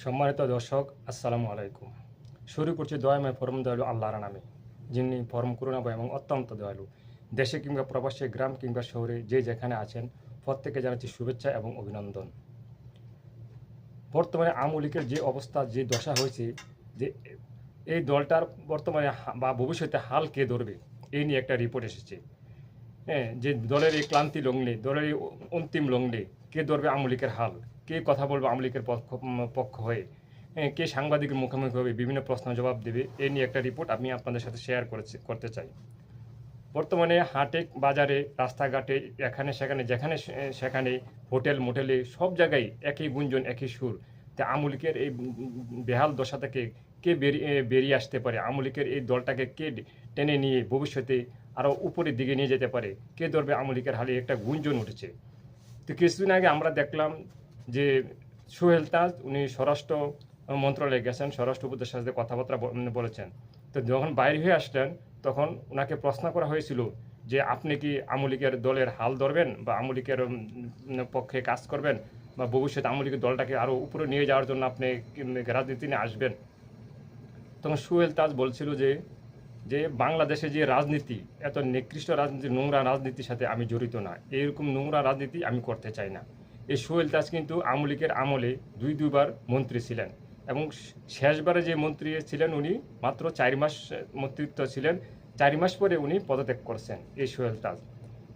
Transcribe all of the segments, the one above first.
সম্মানিত দর্শক, আসসালামু আলাইকুম। শুরু করছি দয়াময় পরম দয়ালু আল্লাহর নামে, যিনি পরম করুণাময় এবং অত্যন্ত দয়ালু। দেশে কিংবা প্রবাসে, গ্রাম কিংবা শহরে যে যেখানে আছেন প্রত্যেকে জানাচ্ছি শুভেচ্ছা এবং অভিনন্দন। বর্তমানে আমলিকের যে অবস্থা, যে দশা হয়েছে, যে এই দলটার বর্তমানে বা ভবিষ্যতে হাল কে ধরবে এই নিয়ে একটা রিপোর্ট এসেছে। হ্যাঁ যে দলের এই ক্লান্তি লগ্নে, দলের এই অন্তিম লগ্নে কে ধরবে আমলিকের হাল? কে কথা বলবে আমলিকের পক্ষ পক্ষ হয়ে? কে সাংবাদিকের মুখোমুখি হবে? বিভিন্ন প্রশ্ন জবাব দেবে। এই নিয়ে একটা রিপোর্ট আমি আপনাদের সাথে শেয়ার করেছি, করতে চাই। বর্তমানে হাটে, বাজারে, রাস্তাঘাটে, এখানে, সেখানে, যেখানে সেখানে, হোটেল, মোটেলে, সব জায়গায় একই গুঞ্জন, একই সুর। তা আমলিকের এই বেহাল দশা থেকে কে বেরিয়ে বেরিয়ে আসতে পারে? আমলিকের এই দলটাকে কে টেনে নিয়ে ভবিষ্যতে আরও উপরের দিকে নিয়ে যেতে পারে? কে ধরবে আমলিকের হালে একটা গুঞ্জন উঠেছে? তো কিছুদিন আগে আমরা দেখলাম যে সোহেল তাজ, উনি স্বরাষ্ট্র মন্ত্রণালয়ে গেছেন, স্বরাষ্ট্র উপদেষ্টার সাথে কথাবার্তা বলেছেন। তো যখন বাইরে হয়ে আসলেন, তখন ওনাকে প্রশ্ন করা হয়েছিল যে, আপনি কি আমলিকের দলের হাল ধরবেন বা আমলিকের পক্ষে কাজ করবেন? বা ভবিষ্যতে আমলিকের দলটাকে আরও উপরে নিয়ে যাওয়ার জন্য আপনি রাজনীতি নিয়ে আসবেন? তখন সুহেল তাজ বলছিল যে যে বাংলাদেশে যে রাজনীতি, এত নিকৃষ্ট রাজনীতি, নোংরা রাজনীতির সাথে আমি জড়িত না। এরকম নোংরা রাজনীতি আমি করতে চাই না। এই সোহেল দাস কিন্তু আমলিকের আমলে দুই দুইবার মন্ত্রী ছিলেন এবং শেষবারে যে মন্ত্রী ছিলেন উনি মাত্র চার মাস মন্ত্রিত্ব ছিলেন, চার মাস পরে উনি পদত্যাগ করছেন এই সোহেল তাজ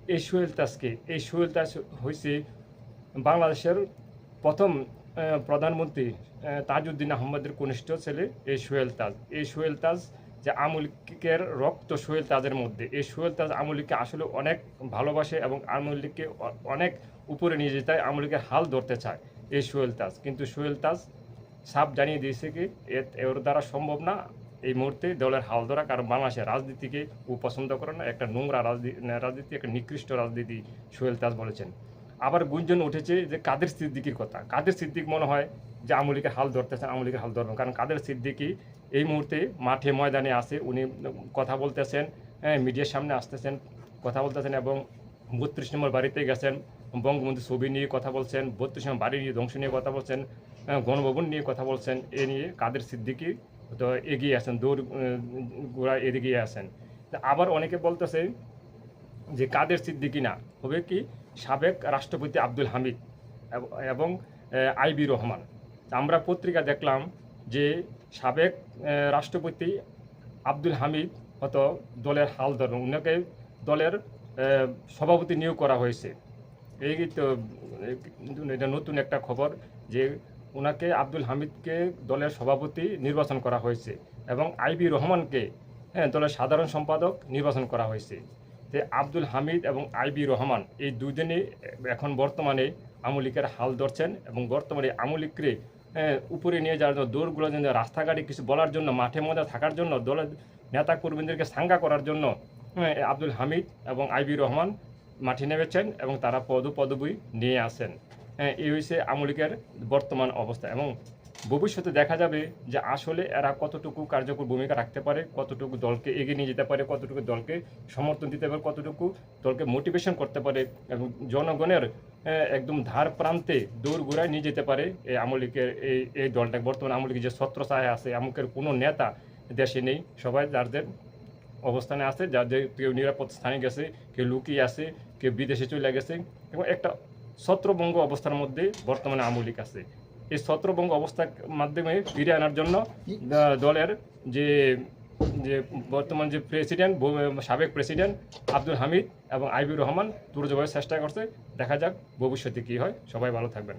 এই সোহেল তাজকে এই সোহেল তাজ হয়েছে বাংলাদেশের প্রথম প্রধানমন্ত্রী তাজউদ্দিন আহমদের কনিষ্ঠ ছেলে এই সোহেল তাজ এই সোহেল তাজ যে আমলিকের রক্ত সোহেল তাজের মধ্যে। এই সোহেল তাজ আমলিককে আসলে অনেক ভালোবাসে এবং আমলিককে অনেক উপরে নিয়ে যেতে আমলিকের হাল ধরতে চায় এই সোহেল তাজ। কিন্তু সোহেল তাজ সাপ জানিয়ে দিয়েছে কি এর দ্বারা সম্ভব না এই মুহূর্তে দলের হাল ধরা, কারণ বাংলাদেশের রাজনীতিকে ও পছন্দ করে না। একটা নোংরা রাজনীতি, একটা নিকৃষ্ট রাজনীতি সোহেল তাজ বলেছেন। আবার গুঞ্জন উঠেছে যে কাদের সিদ্দিকির কথা? কাদের সিদ্দিক মনে হয় যে আমলিকের হাল ধরতেছেন আমলিকের হাল ধরবেন কারণ কাদের সিদ্দিকি এই মুহূর্তে মাঠে ময়দানে আসে উনি কথা বলতেছেন হ্যাঁ মিডিয়ার সামনে আসতেছেন কথা বলতেছেন এবং বত্রিশ নম্বর বাড়িতে গেছেন বঙ্গবন্ধু ছবি নিয়ে কথা বলছেন বত্রিশ নম্বর বাড়ি নিয়ে ধ্বংস নিয়ে কথা বলছেন হ্যাঁ, গণভবন নিয়ে কথা বলছেন এ নিয়ে কাদের সিদ্দিকি তো এগিয়ে আছেন দৌড় গোড়া এগিয়ে আসেন আবার অনেকে বলতেছে যে কাদের সিদ্দিকি না? হবে কি সাবেক রাষ্ট্রপতি আব্দুল হামিদ এবং আইবি রহমান। আমরা পত্রিকা দেখলাম যে সাবেক রাষ্ট্রপতি আব্দুল হামিদ হয়তো দলের হাল ধরেন, উনাকে দলের সভাপতি নিয়োগ করা হয়েছে। এই তো এটা নতুন একটা খবর যে ওনাকে আব্দুল হামিদকে দলের সভাপতি নির্বাচন করা হয়েছে এবং আইবি রহমানকে হ্যাঁ দলের সাধারণ সম্পাদক নির্বাচন করা হয়েছে। যে আব্দুল হামিদ এবং আইবি রহমান এই দুজনেই এখন বর্তমানে আমলিকের হাল ধরছেন এবং বর্তমানে আমলিকরে উপরে নিয়ে যাওয়ার জন্য দৌড়গুলো জন্য, রাস্তাঘাটে কিছু বলার জন্য, মাঠে মধ্যে থাকার জন্য, দলের নেতা কর্মীদেরকে সাঙ্গা করার জন্য আব্দুল হামিদ এবং আইবি রহমান মাঠে নেমেছেন এবং তারা পদ পদবি নিয়ে আসেন। এই হয়েছে আমলিকের বর্তমান অবস্থা এবং ভবিষ্যতে দেখা যাবে যে আসলে এরা কতটুকু কার্যকর ভূমিকা রাখতে পারে, কতটুকু দলকে এগিয়ে নিয়ে যেতে পারে, কতটুকু দলকে সমর্থন দিতে পারে, কতটুকু দলকে মোটিভেশন করতে পারে এবং জনগণের একদম ধার প্রান্তে দৌড় ঘুরায় নিয়ে যেতে পারে। এই আমলিকের এই এই দলটা বর্তমান আমলিকের যে ছত্র ছত্রছায়া আছে আমুকের কোনো নেতা দেশে নেই। সবাই যাদের অবস্থানে আছে, যাদের কেউ নিরাপদ স্থানে গেছে, কেউ লুকিয়ে আছে, কেউ বিদেশে চলে গেছে এবং একটা ছত্রভঙ্গ অবস্থার মধ্যে বর্তমানে আমলিক আছে। এই ছত্রভঙ্গ অবস্থার মাধ্যমে ফিরে আনার জন্য দলের যে যে বর্তমান যে প্রেসিডেন্ট সাবেক প্রেসিডেন্ট আব্দুল হামিদ এবং আইবির রহমান দুর্যোগের চেষ্টা করছে। দেখা যাক ভবিষ্যতে কী হয়। সবাই ভালো থাকবেন।